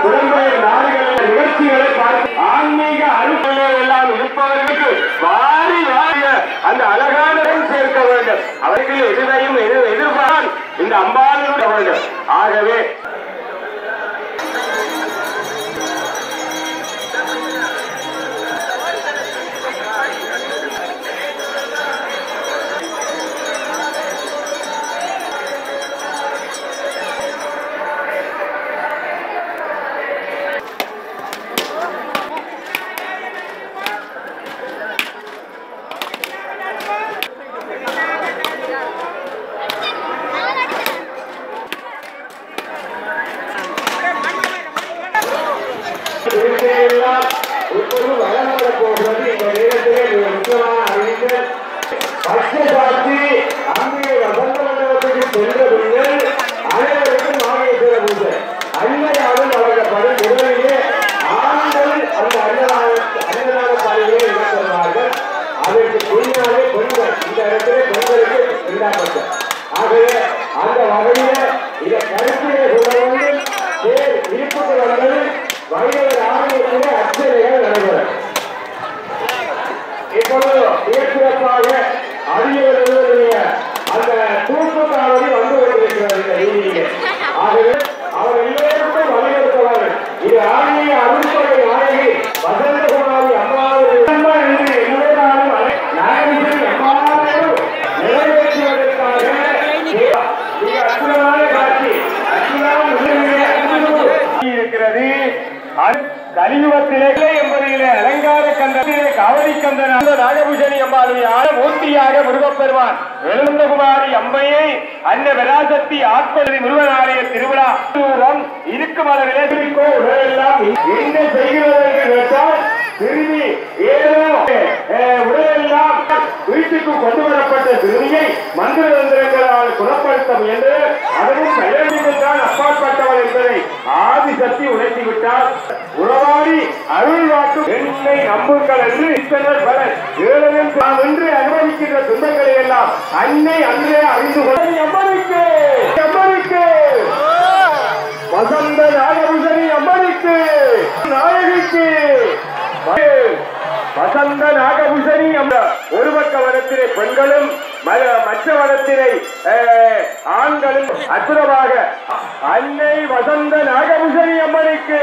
புலம்பெயர் நாடுகளில் நிகழ்ச்சிகளை பார்த்து ஆன்மீக அனுபவங்கள் எல்லாம் இருப்பவர்களுக்கு வாரி வாரிய அந்த அழகான சேர்க்க வேண்டும் அவர்கள் எதிரையும் எதிர் எதிர்பார்த்தால் இந்த அம்பாளுடன் வேண்டும் ஆகவே ஏதோ அஹ், உடலெல்லாம் வீட்டுக்கு கொண்டு வரப்பட்ட திரும்பியை மந்திர தந்திரங்களால் குணப்படுத்த முயன்று அதுவும் கல்யாணிகள் அப்பாற்பட்டவள் என்பதை ஆதிசக்தி உணர்த்தி விட்டார் உறவாடி அருள் வாட்டும் என்னை நம்புங்கள் என்று இத்தனர் பலர் ஏழையும் நாம் இன்று அனுபவிக்கின்ற துன்பங்களை எல்லாம் அன்னை அன்றே அறிந்து கொள்ள அம்மனுக்கு! அம்மனுக்கு! வசந்த நாகபூஷணி அம்மனுக்கு! நாயகிக்கு! வசந்த நாகபூஷணி அம்ம ஒரு பக்க வனத்திலே பெண்களும் ம- மற்ற வனத்திலே ஆண்களும் அற்புதமாக அன்னை வசந்த நாகபூஷணி அம்மனுக்கு.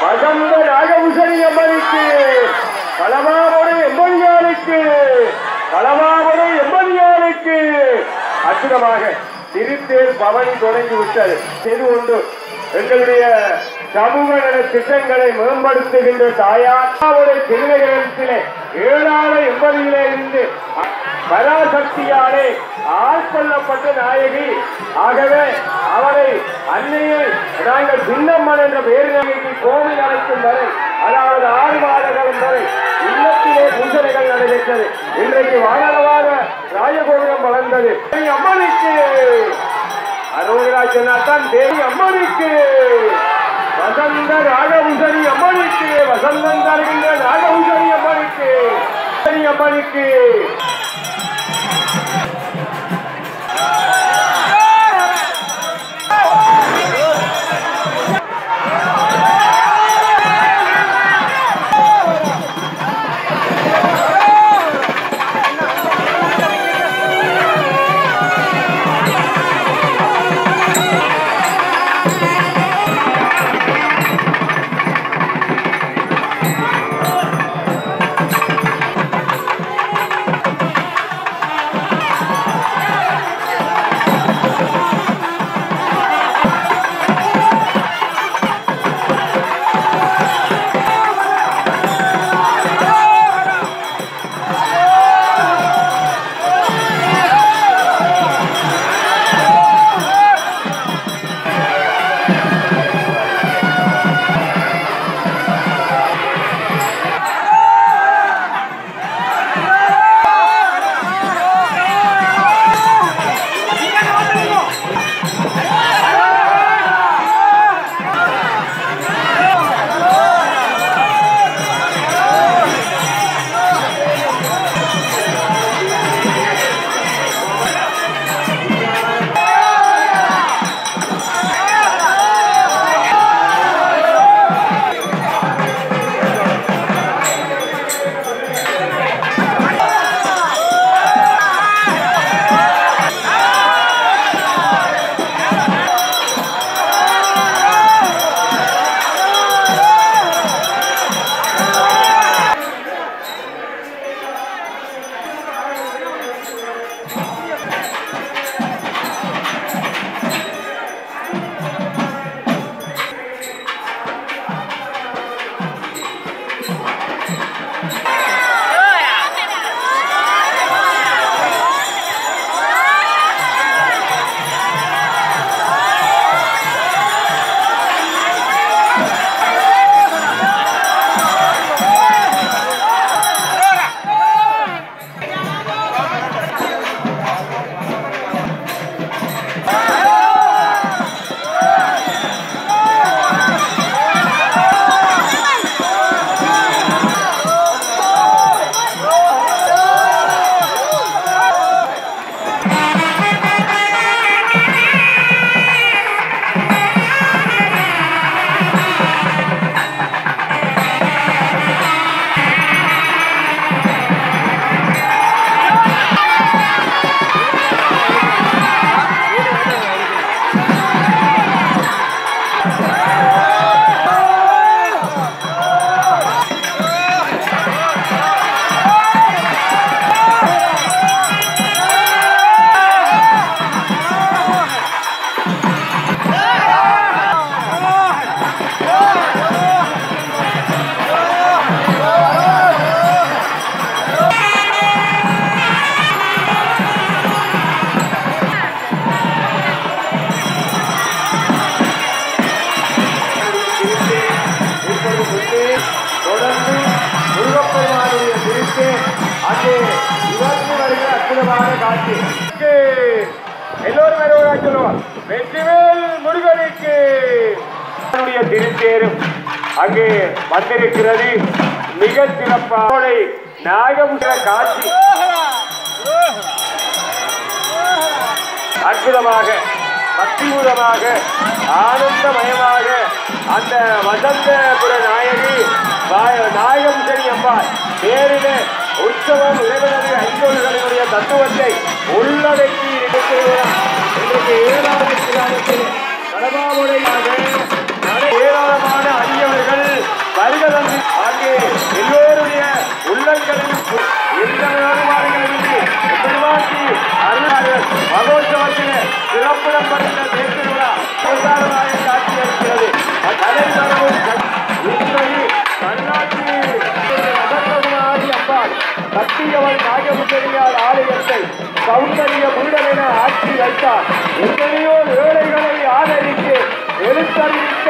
வசந்த நாகபூஷணி அம்மனுக்கு. களமாமுறை எம்பதியாளுக்கு களமாமுறை எம்பதியாளுக்கு அற்புதமாக திருத்தேர் பவனி தொடங்கி விட்டது. இது உண்டு. எங்களுடைய சமூக நல திட்டங்களை மேம்படுத்துகின்ற தாயார் அவருடைய திருநகரத்திலே ஏழாறு எண்பதிலே இருந்து பராசக்தியாலே ஆட்கொள்ளப்பட்ட நாயகி. ஆகவே அவரை அன்னையை நாங்கள் சின்னம்மன் என்ற பேரு நாயகி கோவில் அழைக்கும் வரை அதாவது ஆறு மாதங்களும் வரை இல்லத்திலே பூஜனைகள் நடைபெற்றது. இன்றைக்கு வானளவாக ராஜகோபுரம் வளர்ந்தது. அம்மனுக்கு அருள்ராஜ் சொன்னால்தான் தேவி அம்மனுக்கு. வசந்த நாகபூஷணி அம்மனுக்கு வசந்தம் தருகின்ற நாகபூஷணி அம்மனுக்கு பூஷணி அம்மனுக்கு தொடர்ந்து முருகப்பெருமானுடைய திருட்டு அங்கே இவர்ந்து வருகிற அற்புதமான காட்சி. எல்லோரும் வருவதாக சொல்லுவார் வெற்றிவேல் முருகனுக்கு. அவருடைய திருத்தேரும் அங்கே வந்திருக்கிறது. மிக சிறப்பாக நாகமுக காட்சி. அற்புதமாக பக்திபூதமாக ஆனந்தமயமாக அந்த வசந்தபுர நாயகி நாயகம் சரி அம்பாள் நேரிலே உற்சவம் இறைவனது ஐந்தோர்களுடைய தத்துவத்தை உள்ளடக்கி இருக்கிறார் இன்றைக்கு ஏழாவது கிராமத்தில் கடமாமுறையாக ஏராளமான அரியவர்கள் வருகதந்து அங்கே எல்லோருடைய உள்ளங்களில் நாகமுத்தரியார் ஆலயத்தை சௌந்தரிய பீடமென ஆட்சி வைத்தார். எத்தனையோ ஏழைகளை ஆதரித்து எழுத்தறிவிக்க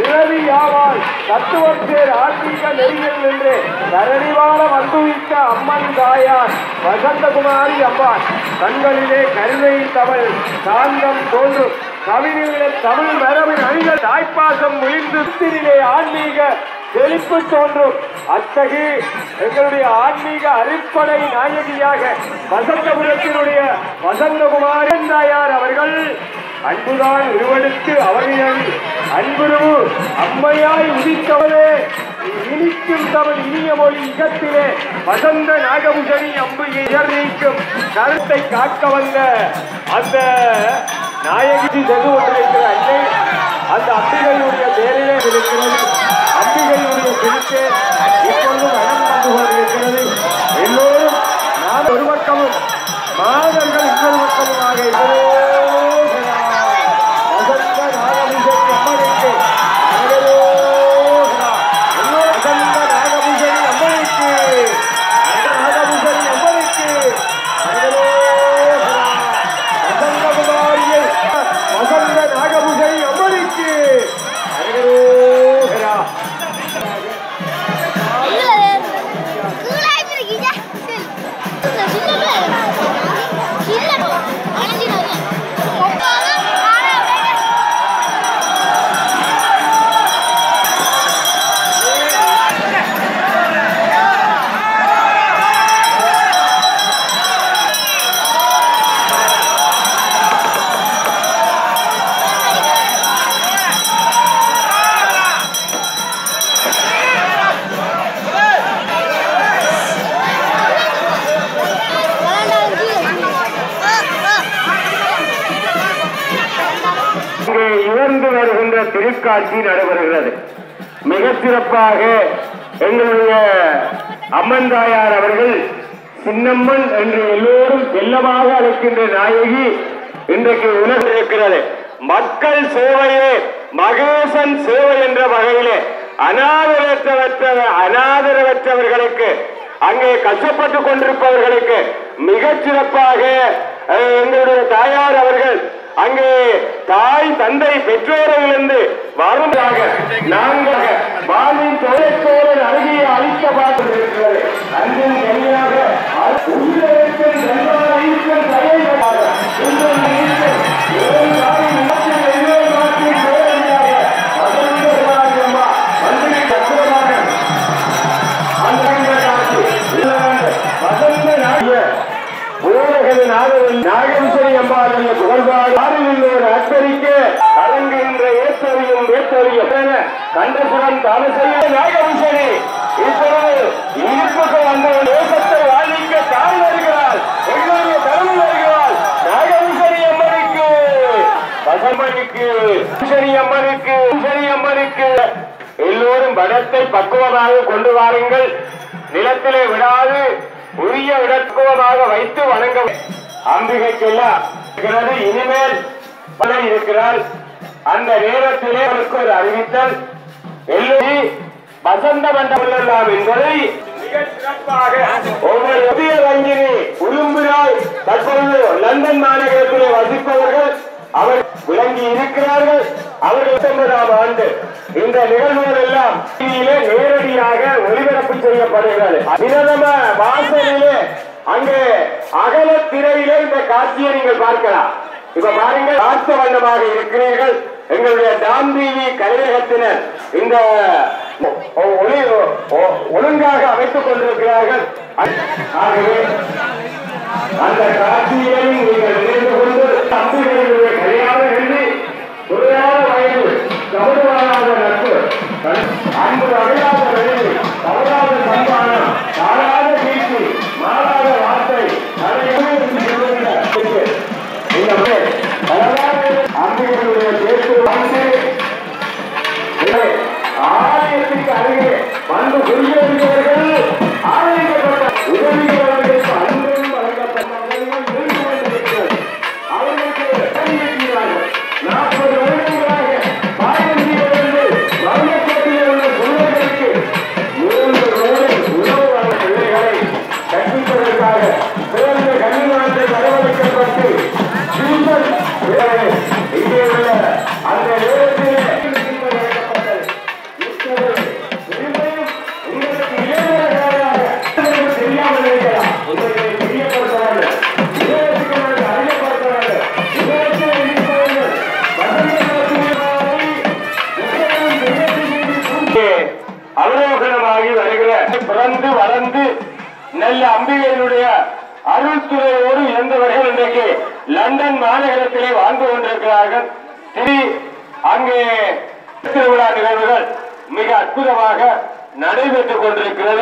இரவியாவால் தத்துவத்தேர் ஆன்மீக நெறியில் நின்று தரணிவாழ வந்துவித்த அம்மன் தாயார் வசந்தகுமாரி அம்மான் கண்களிலே கருணை தமிழ் சாந்தம் தோன்றும். கவிதையில தமிழ் மரபின் அணிகள் தாய்ப்பாசம் முயன்று ஆன்மீக செழிப்பு தோன்றும். அத்தகு எங்களுடைய ஆன்மீக அரிப்படை நாயகியாக வசந்தபுரத்தினுடைய வசந்தகுமாரன் தாயார் அவர்கள் அன்புதான் உருவெடுத்து அவர்கள் அன்புருவு அம்மையாய் உதித்தவரே. இனிக்கும் தமிழ் இனிய மொழி இகத்திலே வசந்த நாகபுஷணி அம்பையை நீக்கும் கருத்தை காக்க வந்த அந்த நாயகி செது கொண்டிருக்கிற அன்னை அந்த அம்பிகையுடைய பேரிலே இருக்கிறது அம்பிகையுடைய திருத்தே இப்பொழுது வளம் வந்து கொண்டிருக்கிறது எல்லோரும் நாம் ஒரு பக்கமும் மாதர்கள் இன்னொரு பக்கமுமாக இருக்கிறோம். வசந்த நாகபூஷணி அம்மனுக்கு கண்காட்சி நடைபெறுகிறது. மிக சிறப்பாக எங்களுடைய அம்மன் தாயார் அவர்கள் சின்னம்மன் என்று எல்லோரும் செல்லமாக அழைக்கின்ற நாயகி இன்றைக்கு உணர்ந்திருக்கிறது. மக்கள் சேவையே மகேசன் சேவை என்ற வகையிலே அனாதரவற்ற அனாதரவற்றவர்களுக்கு அங்கே கஷ்டப்பட்டு கொண்டிருப்பவர்களுக்கு மிகச் சிறப்பாக எங்களுடைய தாயார் அவர்கள் அங்கே தாய் தந்தை பெற்றோரிலிருந்து வருவதாக நாங்கள் வாலின் தொழிற்சோழன் அருகே அளிக்க பார்த்திருக்கிறது. அன்பின் தனியாக உள்ளிருக்கும் நன்றாயிருக்கும் ஏற்றறியும் கண்டசுடன் தாமசைய நாகவிசனி இப்பொழுது இருப்புக்கு வந்த தேசத்தை வாழ்விக்க தாய் வருகிறாள். எங்களுடைய தலைமை அம்மனுக்கு. அம்மனுக்கு. அம்மனுக்கு. எல்லோரும் படத்தை பக்குவமாக கொண்டு வாருங்கள். நிலத்திலே விடாது. உரிய இடத்துவமாக வைத்து வணங்க. அம்பிகைக்கெல்லாம் இனிமேல் இருக்கிறார். இருக்கிறாள் அந்த நேரத்திலே அவருக்கு ஒரு அறிவித்தல். எல்லோரும் வசந்த மண்டபம் எல்லாம் என்பதை ஒவ்வொரு புதிய ரஞ்சினி உளும்பினால் தற்பொழுது லண்டன் மாநகரத்திலே வசிப்பவர்கள் அவர் விளங்கி இருக்கிறார்கள். அவர்கள் பத்தொன்பதாம் ஆண்டு இந்த நிகழ்வுகள் எல்லாம் நேரடியாக ஒளிபரப்பு செய்யப்படுகிறது. தினதம வாசலிலே அங்கே அகல திரையிலே இந்த காட்சியை நீங்கள் பார்க்கலாம். இப்ப பாருங்கள் பார்த்த வண்ணமாக இருக்கிறீர்கள். எங்களுடைய டாம் டிவி கலையகத்தினர் இந்த ஒளி ஒ- ஒழுங்காக அமைத்துக் கொண்டிருக்கிறார்கள். ஆகவே அந்த காட்சியை நீங்கள் நினைந்து கொண்டு தம்பிகளுடைய கல்யாண என்று துறையாத வயது கவனமாகாத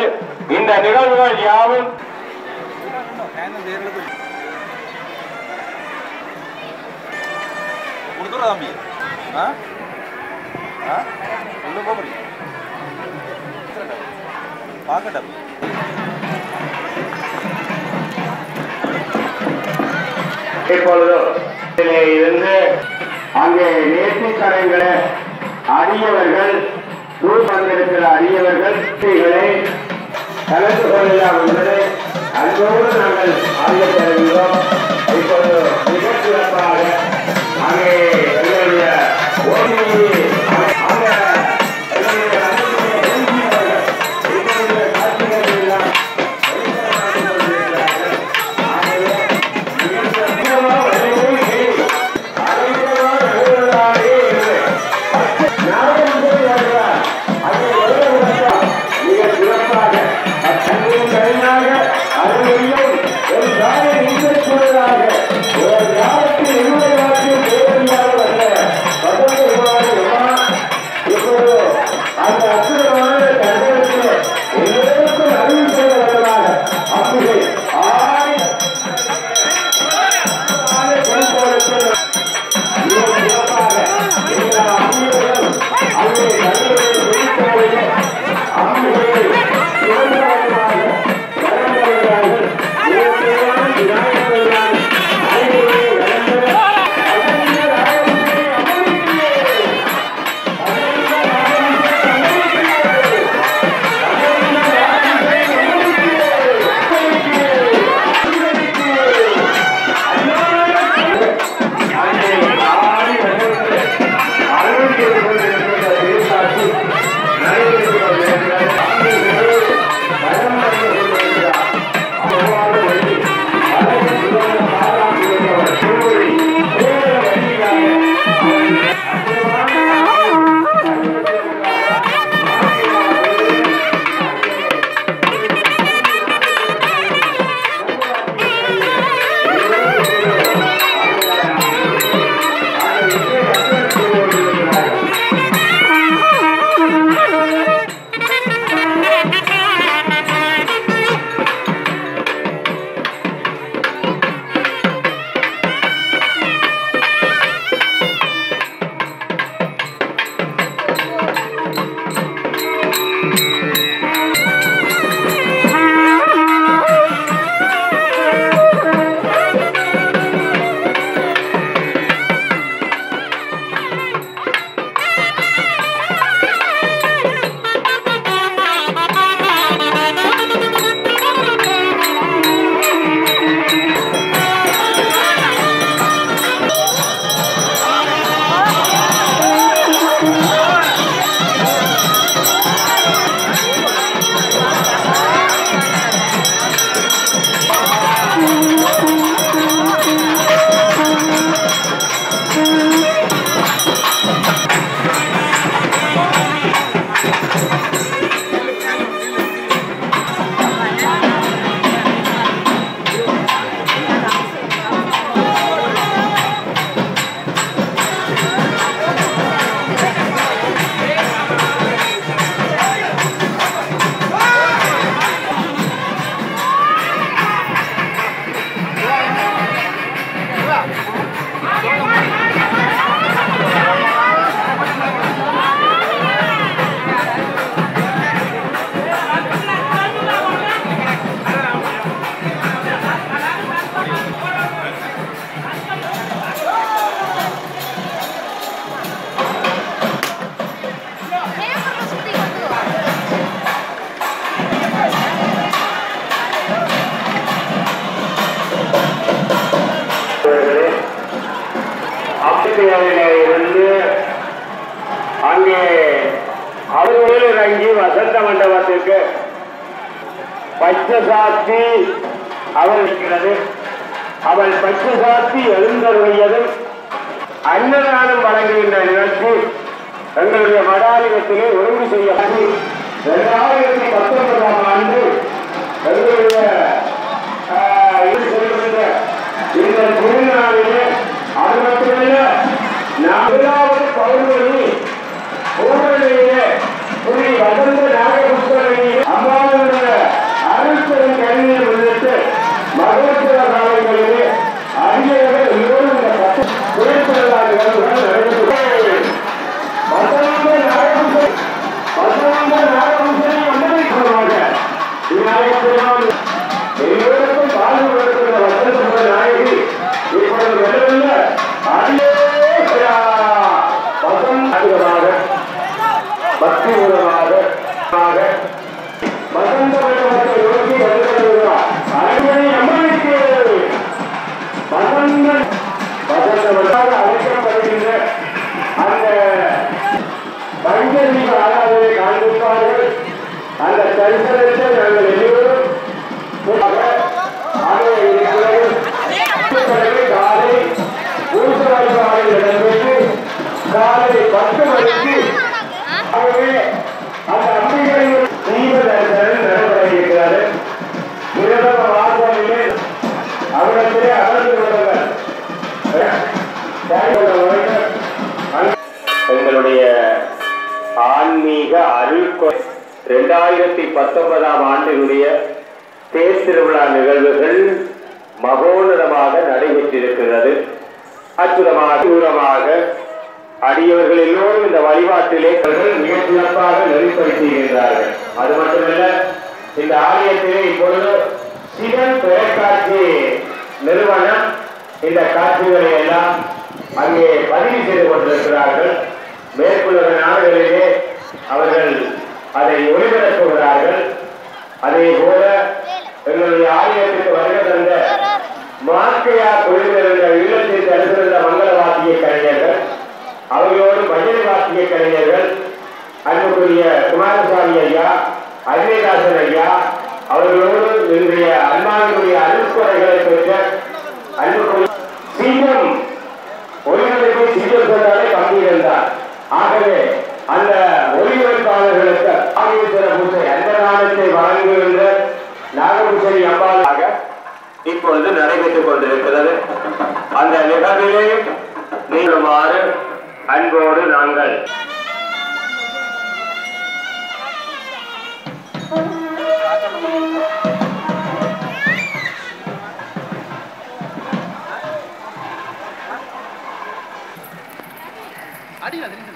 கொண்டிருக்கிறது. இந்த நிகழ்வுகள் யாவும் தம்பி ஆ ஆ உள்ள போகிறீங்க இப்பொழுது இருந்து அங்கே நேர்த்திக்கடன்களை கடைகளை அறியவர்கள் வந்திருக்கிற அரியவர்கள் இவைகளை கலந்து கொள்ளலாம் என்பதை அன்போடு நாங்கள் அறியப் பெறுகிறோம் இப்பொழுது மிக சிறப்பாக அங்கே எங்களுடைய ஓடிவி வசந்த மண்டபத்திற்கு பச்சை அவள் இருக்கிறது அவள் பச்சை சாத்தி அன்னதானம் வழங்குகின்ற நிகழ்ச்சி எங்களுடைய மடாலயத்திலே ஒழுங்கு செய்யப்பட்டு இரண்டாயிரத்தி பத்தொன்பதாம் ஆண்டு எங்களுடைய இந்த திருநாளிலே அது மட்டுமல்ல நான்காவது பௌர்ணமி பூரணியிலே ஸ்ரீ வசந்த Yeah. காலை பத்து மணிக்கு ஆகவே அந்த அம்பிகையின் தீப தரிசனம் நடைபெற வாசலிலே அவரிடத்திலே அமர்ந்து எங்களுடைய ஆன்மீக அருள்கொ இரண்டாயிரத்தி பத்தொன்பதாம் ஆண்டினுடைய தேர் திருவிழா நிகழ்வுகள் மகோனதமாக நடைபெற்றிருக்கிறது. அற்புதமாக தூரமாக அடியவர்கள் எல்லோரும் இந்த வழிபாட்டிலே மிக சிறப்பாக நெறிப்படுத்தியிருக்கிறார்கள் அது மட்டுமல்ல இந்த ஆலயத்திலே இப்பொழுது சிவன் தொலைக்காட்சி நிறுவனம் இந்த காட்சிகளை எல்லாம் அங்கே பதிவு செய்து கொண்டிருக்கிறார்கள். மேற்குள்ள நாடுகளிலே அவர்கள் அதை ஒளிபரப்புகிறார்கள் அதே போல எங்களுடைய ஆலயத்திற்கு வருகை தந்த மார்க்கையா குழுவிருந்த இல்லத்தில் தடுத்திருந்த மங்களவாதிய கலைஞர்கள் அவர்களோடு பஜனை வாசிய கலைஞர்கள் அன்புக்குரிய குமாரசாமி ஐயா அஜயதாசன் ஐயா அவர்களோடு இன்றைய அன்பாவினுடைய அருட்கொடைகளை பெற்ற அன்புக்குரிய சீனம் ஒளிபரப்பு சீக்கிரம் சொன்னாலே பங்கியிருந்தார் ஆகவே அந்த ஒளிபரப்பாளர்களுக்கு ஆகியத்திர பூசை அந்த நாளத்தை வழங்குகின்ற நாகபூசரி அம்பாளாக இப்பொழுது நடைபெற்றுக் கொண்டிருக்கிறது. அந்த நிகழ்விலே நீளுமாறு அன்போடு நாங்கள் வட்டாமடி